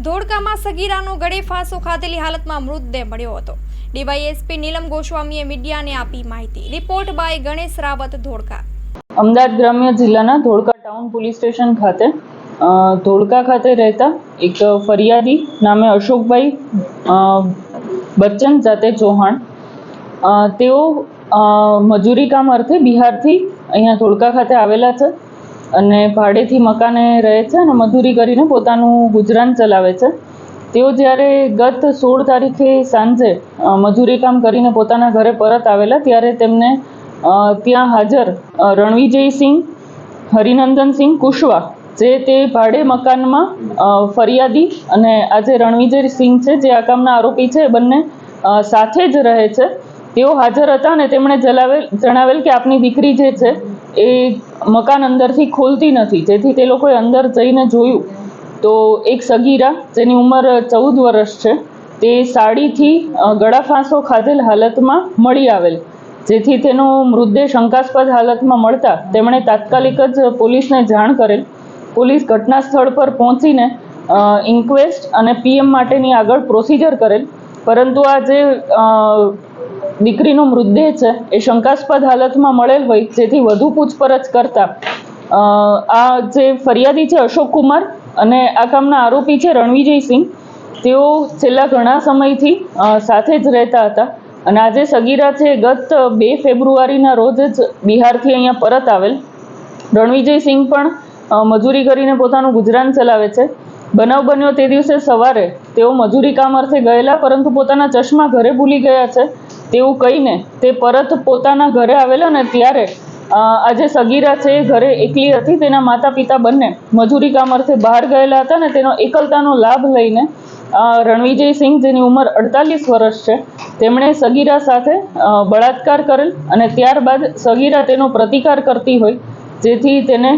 ધોળકામાં સગીરાનો ગળે ફાંસો ખાધેલી હાલતમાં મૃતદેહ મળ્યો હતો. ડીવાયએસપી નીલમ ગોસ્વામીએ મીડિયાને આપી માહિતી. Report by Ganesh Rawat, Dholka. Ahmedabad ગ્રામ્ય જિલ્લાના ધોળકા ટાઉન પોલીસ સ્ટેશન ખાતે ધોળકા ખાતે રહેતા એક ફરિયાદી નામે અશોકભાઈ બચ્ચન જાતે ચૌહાણ તેઓ મજૂરી કામ અર્થે બિહારથી અહીંયા ધોળકા ખાતે આવેલા છે. અને ભાડેથી મકાને રહે છે અને મજૂરી કરીને પોતાનું ગુજરાન ચલાવે છે. તેઓ જ્યારે ગત સોળ તારીખે સાંજે મજૂરી કામ કરીને પોતાના ઘરે પરત આવેલા, ત્યારે તેમને ત્યાં હાજર રણવિજયસિંહ હરિનંદનસિંહ કુશવા, જે તે ભાડે મકાનમાં ફરિયાદી અને આજે રણવિજયસિંહ રણવિજય છે, જે આ કામના આરોપી છે, એ બંને સાથે જ રહે છે. તેઓ હાજર હતા અને તેમણે જણાવેલ કે આપની દીકરી જે છે એ મકાન અંદરથી ખોલતી નથી. જેથી તે લોકોએ અંદર જઈને જોયું. તો એક સગીરા જેની ઉંમર ચૌદ વર્ષ છે તે સાડીથી ગળા ફાંસો ખાધેલ હાલતમાં મળી આવેલ. જેથી તેનો મૃતદેહ શંકાસ્પદ હાલતમાં મળતા તેમણે તાત્કાલિક જ પોલીસને જાણ કરેલ. પોલીસ ઘટના સ્થળ પર પહોંચીને ઇન્ક્વેસ્ટ અને પીએમ માટેની આગળ પ્રોસિજર કરેલ. પરંતુ આ જે દીકરીનો મૃતદેહ છે એ શંકાસ્પદ હાલતમાં મળેલ હોય, જેથી વધુ પૂછપરછ કરતા. આ જે ફરિયાદી છે અશોક કુમાર અને આ કામના આરોપી છે રણવિજયસિંહ તેઓ છેલ્લા ઘણા સમયથી સાથે જ રહેતા હતા અને આજે સગીરા છે ગત બે ફેબ્રુઆરીના રોજ જ બિહારથી અહીંયા પરત આવેલ. રણવિજયસિંહ પણ મજૂરી કરીને પોતાનું ગુજરાન ચલાવે છે. બનાવ બન્યો તે દિવસે સવારે તેઓ મજૂરી કામ અર્થે ગયેલા, પરંતુ પોતાના ચશ્મા ઘરે ભૂલી ગયા છે. તેવું કહીને તે પરત પોતાના ઘરે આવેલો ને ત્યારે આજે સગીરા છે, એ ઘરે એકલી હતી, તેના માતા પિતા બંને મજૂરી કામ અર્થે બહાર ગયેલા હતા ને તેનો એકલતાનો લાભ લઈને રણવિજય રણવિજયસિંહ જેની ઉંમર અડતાલીસ વર્ષ છે, તેમણે સગીરા સાથે બળાત્કાર કરેલ અને ત્યારબાદ સગીરા તેનો પ્રતિકાર કરતી હોય, જેથી તેને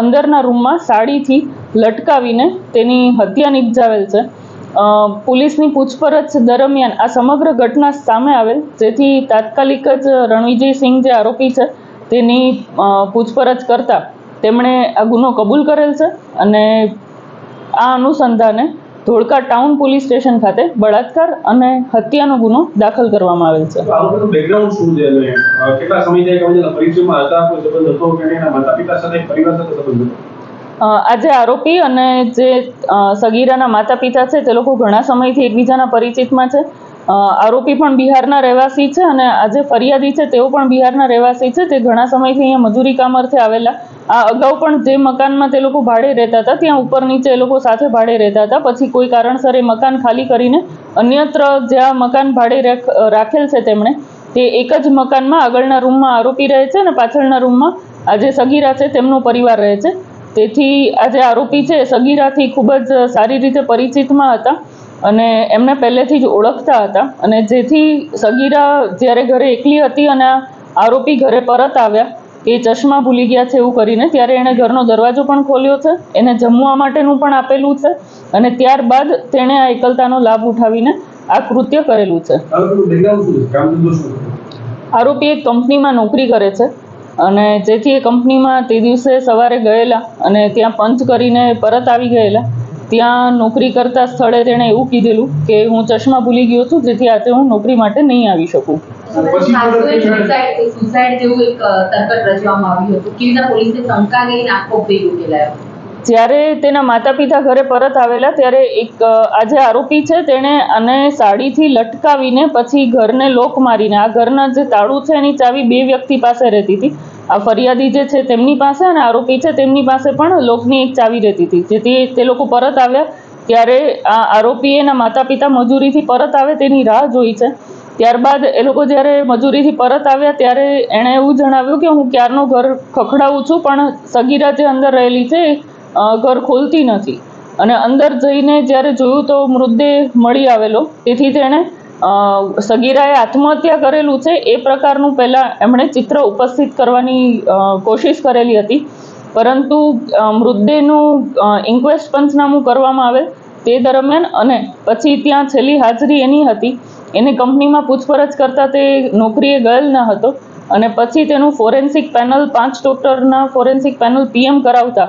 અંદરના રૂમમાં સાડીથી લટકાવીને તેની હત્યા નિપજાવેલ છે. પોલીસની પૂછપરછ દરમિયાન આ સમગ્ર ઘટના સામે આવેલ, જેથી તાત્કાલિક જ રણવિજયસિંહ જે આરોપી છે, તેની પૂછપરછ કરતા તેમણે આ ગુનો કબૂલ કરેલ છે અને આ અનુસંધાને ધોળકા ટાઉન પોલીસ સ્ટેશન ખાતે બળાત્કાર અને હત્યાનો ગુનો દાખલ કરવામાં આવેલ છે. કેટલા સમય પરિવાર સાથે સંબંધ હતો? અ, આ જે આરોપી અને જે સગીરાના માતા પિતા છે તે લોકો ઘણા સમયથી એકબીજાના પરિચિતમાં છે. આરોપી પણ બિહારના રહેવાસી છે અને આજે ફરિયાદી છે તેઓ પણ બિહારના રહેવાસી છે. તે ઘણા સમયથી અહીંયા મજૂરી કામ અર્થે આવેલા. આ અગાઉ પણ જે મકાનમાં તે લોકો ભાડે રહેતા હતા ત્યાં ઉપર નીચે એ લોકો સાથે ભાડે રહેતા હતા. પછી કોઈ કારણસર એ મકાન ખાલી કરીને અન્યત્ર જ્યાં મકાન ભાડે રાખ- રાખેલ છે તેમણે તે એક જ મકાનમાં આગળના રૂમમાં આરોપી રહે છે અને પાછળના રૂમમાં આ જે સગીરા છે તેમનો પરિવાર રહે છે. તેથી આ જે આરોપી છે સગીરાથી ખૂબ જ સારી રીતે પરિચિતમાં હતા અને એમને પહેલેથી જ ઓળખતા હતા અને જેથી સગીરા જ્યારે ઘરે એકલી હતી અને આરોપી ઘરે પરત આવ્યા એ ચશ્મા ભૂલી ગયા છે એવું કરીને ત્યારે એણે ઘરનો દરવાજો પણ ખોલ્યો છે એને જમવા માટેનું પણ આપેલું છે અને ત્યારબાદ તેણે આ એકલતાનો લાભ ઉઠાવીને આ કૃત્ય કરેલું છે? આરોપી એક કંપનીમાં નોકરી કરે છે અને જેથી એ કંપનીમાં તે દિવસે સવારે ગયેલા અને ત્યાં પંચ કરીને પરત આવી ગયેલા. ત્યાં નોકરી કરતા સ્થળે તેણે એવું કીધેલું કે હું ચશ્મા ભૂલી ગયો છું જેથી આજે હું નોકરી માટે નહીં આવી શકું. સુસાઇડ જેવું એક તરકટ રચવામાં આવ્યું હતું. કેવી રીતે પોલીસે શંકા લઈને આખો ભેગ ઉકેલાયો? જ્યારે તેના માતા પિતા ઘરે પરત આવેલા, ત્યારે એક આ જે આરોપી છે, તેણે આને સાડીથી લટકાવીને પછી ઘરને લોક મારીને, આ ઘરના જે તાળું છે, એની ચાવી બે વ્યક્તિ પાસે રહેતી હતી. આ ફરિયાદી જે છે, તેમની પાસે અને આરોપી છે, તેમની પાસે પણ લોકની એક ચાવી રહેતી હતી. જેથી તે લોકો પરત આવ્યા. ત્યારે આ આરોપીએ એના માતા પિતા મજૂરીથી પરત આવે તેની રાહ જોઈ છે. ત્યારબાદ એ લોકો જ્યારે મજૂરીથી પરત આવ્યા, ત્યારે એણે એવું જણાવ્યું કે હું ક્યારનું ઘર ખખડાવું છું, પણ સગીરા જે અંદર રહેલી છે ઘર ખોલતી નથી. અને અંદર જઈને જ્યારે જોયું તો મૃતદેહ મળી આવેલો. તેથી તેણે સગીરાએ આત્મહત્યા કરેલું છે. એ પ્રકારનું પહેલાં એમણે ચિત્ર ઉપસ્થિત કરવાની કોશિશ કરેલી હતી. પરંતુ મૃતદેહનું ઇન્ક્વેસ્ટ પંચનામું કરવામાં આવે તે દરમિયાન અને પછી ત્યાં છેલ્લી હાજરી એની હતી. એને કંપનીમાં પૂછપરછ કરતાં તે નોકરીએ ગયેલ ન હતો. અને પછી તેનું ફોરેન્સિક પેનલ પાંચ ડોક્ટરના ફોરેન્સિક પેનલ પીએમ કરાવતા